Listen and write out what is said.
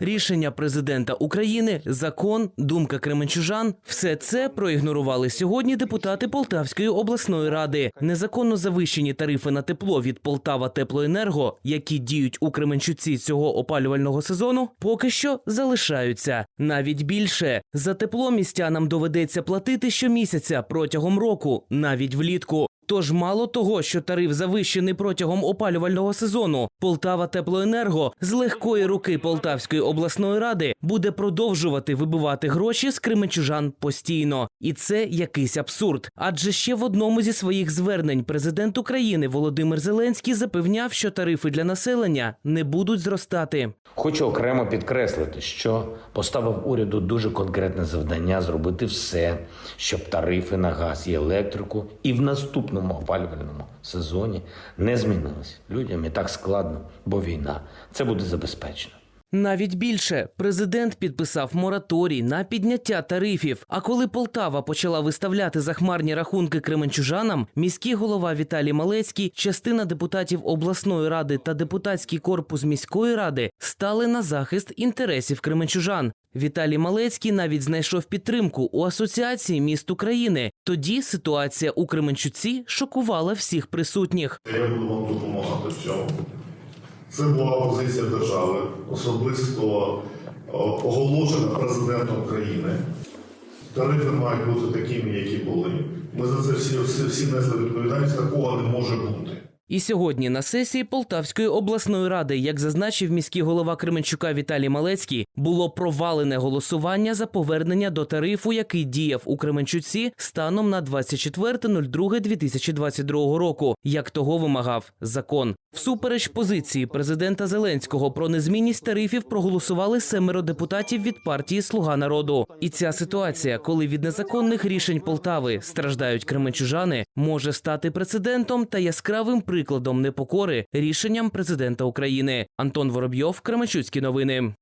Рішення президента України, закон, думка кременчужан – все це проігнорували сьогодні депутати Полтавської обласної ради. Незаконно завищені тарифи на тепло від Полтава Теплоенерго, які діють у Кременчуці цього опалювального сезону, поки що залишаються. Навіть більше за тепло містянам доведеться платити щомісяця протягом року, навіть влітку. Тож мало того, що тариф завищений протягом опалювального сезону, Полтава Теплоенерго з легкої руки Полтавської обласної ради буде продовжувати вибивати гроші з кременчужан постійно. І це якийсь абсурд. Адже ще в одному зі своїх звернень президент України Володимир Зеленський запевняв, що тарифи для населення не будуть зростати. Хочу окремо підкреслити, що поставив уряду дуже конкретне завдання зробити все, щоб тарифи на газ і електрику і в наступному опалювальному сезоні не змінилась. Людям і так складно, бо війна. Це буде забезпечено. Навіть більше президент підписав мораторій на підняття тарифів. А коли Полтава почала виставляти захмарні рахунки кременчужанам, міський голова Віталій Малецький, частина депутатів обласної ради та депутатський корпус міської ради стали на захист інтересів кременчужан. Віталій Малецький навіть знайшов підтримку у асоціації міст України. Тоді ситуація у Кременчуці шокувала всіх присутніх. Я буду вам допомагати в цьому. Це була позиція держави, особисто оголошена президентом країни. Тарифи мають бути такими, які були. Ми за це всі, всі, всі несли відповідальність, такого не може бути. І сьогодні на сесії Полтавської обласної ради, як зазначив міський голова Кременчука Віталій Малецький, було провалене голосування за повернення до тарифу, який діяв у Кременчуці станом на 24.02.2022 року, як того вимагав закон. Всупереч позиції президента Зеленського про незмінність тарифів проголосували семеро депутатів від партії Слуга народу. І ця ситуація, коли від незаконних рішень Полтави страждають кременчужани, може стати прецедентом та яскравим прикладом непокори рішенням президента України. Антон Воробйов, Кременчуцькі новини.